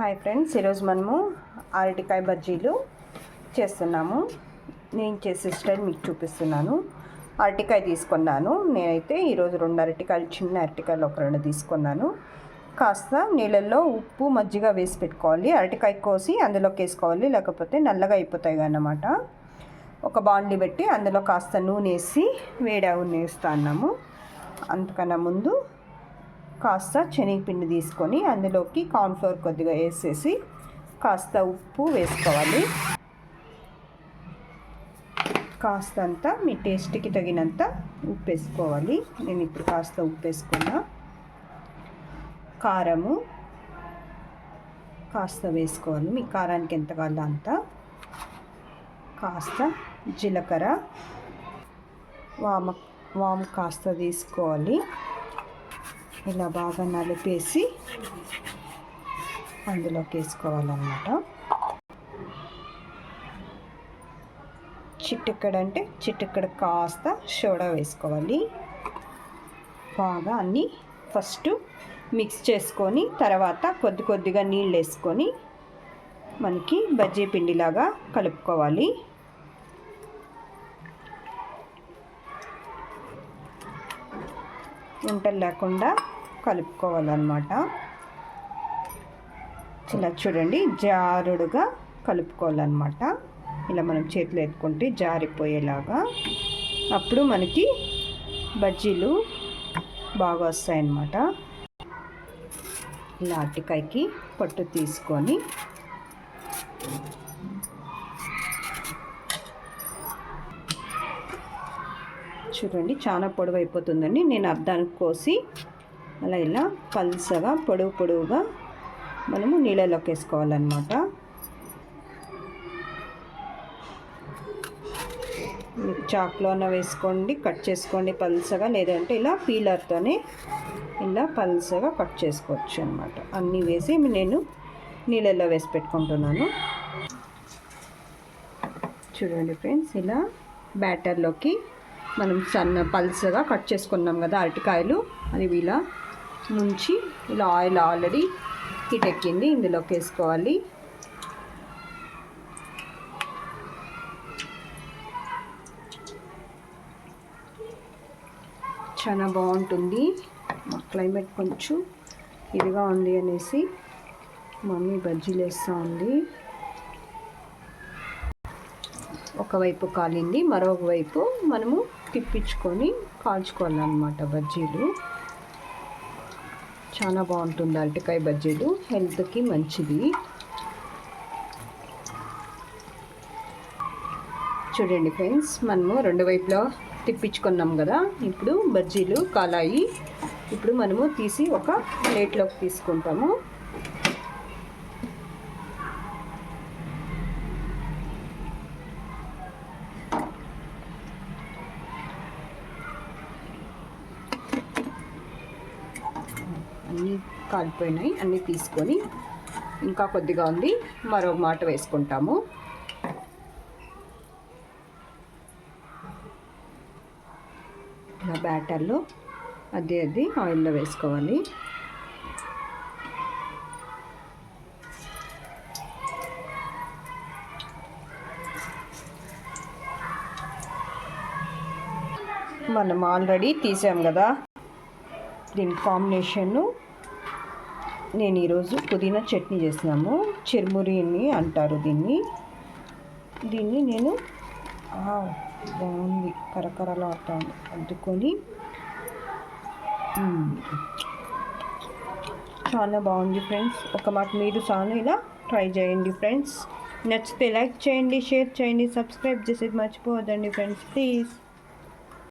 Hi friends ఈరోజు మనము అరటికాయ బజ్జీలు చేస్తున్నాము. నేను చేసే స్టైల్ మీకు చూపిస్తున్నాను. అరటికాయ తీసుకున్నాను. నేనైతే ఈరోజు రెండు అరటికాయలు చిన్న అరటికాయలు ఒక రెండు తీసుకున్నాను. కాస్త నీళ్ళల్లో ఉప్పు మజ్జిగ వేసి పెట్టుకోవాలి. అరటికాయ కోసి అందులోకి వేసుకోవాలి. లేకపోతే నల్లగా అయిపోతాయి అన్నమాట. ఒక బాండి పెట్టి అందులో కాస్త నూనె వేసి వేడి నూనె వేస్తా అన్నాము అంతకన్నా ముందు కాస్త శనగపిండి తీసుకొని అందులోకి కార్న్ఫ్లోర్ కొద్దిగా వేసేసి కాస్త ఉప్పు వేసుకోవాలి. కాస్తంత మీ టేస్ట్కి తగినంత ఉప్పు వేసుకోవాలి. నేను ఇప్పుడు కాస్త ఉప్పు వేసుకున్నా. కారము కాస్త వేసుకోవాలి. మీ కారానికి ఎంత కావాలో అంత. కాస్త జీలకర్ర. వామ వాము కాస్త తీసుకోవాలి. ఇలా బాగా నలిపేసి అందులోకి వేసుకోవాలన్నమాట. చిటిక్కడ అంటే చిటిక్కడ కాస్త సోడా వేసుకోవాలి. బాగా అన్నీ ఫస్ట్ మిక్స్ చేసుకొని తర్వాత కొద్ది కొద్దిగా నీళ్ళు వేసుకొని మనకి బజ్జీ పిండిలాగా కలుపుకోవాలి. వంటలు లేకుండా కలుపుకోవాలన్నమాట. ఇలా చూడండి జారుడుగా కలుపుకోవాలన్నమాట. ఇలా మనం చేతిలో ఎత్తుకుంటే జారిపోయేలాగా. అప్పుడు మనకి బజ్జీలు బాగా వస్తాయన్నమాట. ఇలా అరటికాయకి పట్టు తీసుకొని చూడండి చాలా పొడవు అయిపోతుందండి నేను అర్ధానికి కోసి అలా ఇలా పల్సగా పొడవు పొడవుగా మనము నీళ్ళలోకి వేసుకోవాలన్నమాట. చాక్లోన వేసుకోండి కట్ చేసుకోండి పల్సగా లేదంటే ఇలా పీలర్తోనే ఇలా పల్సగా కట్ చేసుకోవచ్చు అనమాట అన్నీ వేసి నేను నీళ్ళల్లో వేసి పెట్టుకుంటున్నాను. చూడండి ఫ్రెండ్స్ ఇలా బ్యాటర్లోకి మనం సన్న పల్సగా కట్ చేసుకున్నాం కదా అరటికాయలు అది ఇలా ముంచి ఇలా ఆయిల్ ఆల్రెడీ హీట్ ఎక్కింది ఇందులోకి వేసుకోవాలి. చాలా బాగుంటుంది. మా క్లైమేట్ కొంచెం ఇదిగా ఉంది అనేసి మమ్మీ బజ్జీలు వేస్తూ ఉంది. ఒకవైపు కాలింది మరొక వైపు మనము తిప్పించుకొని కాల్చుకోవాలన్నమాట బజ్జీలు. చాలా బాగుంటుంది అరటికాయ బజ్జీలు. హెల్త్కి మంచిది. చూడండి ఫ్రెండ్స్ మనము రెండు వైపులా తిప్పించుకున్నాం కదా. ఇప్పుడు బజ్జీలు కాలాయి. ఇప్పుడు మనము తీసి ఒక ప్లేట్లోకి తీసుకుంటాము. అన్నీ కాలిపోయినాయి అన్నీ తీసుకొని ఇంకా కొద్దిగా ఉంది. మరో మాట వేసుకుంటాము. ఇలా బ్యాటర్లో అది అది ఆయిల్లో వేసుకోవాలి. మనం ఆల్రెడీ తీసాం కదా దీని కాంబినేషను. నేను ఈరోజు పుదీనా చట్నీ చేసినాము చిరుమురిని అంటారు దీన్ని. దీన్ని నేను బాగుంది. కరకరలాడుతాను అద్దుకొని చాలా బాగుంది ఫ్రెండ్స్. ఒక మాట మీరు చాలా ఇలా ట్రై చేయండి ఫ్రెండ్స్. నచ్చితే లైక్ చేయండి షేర్ చేయండి సబ్స్క్రైబ్ చేసేది మర్చిపోవద్దండి ఫ్రెండ్స్. ప్లీజ్.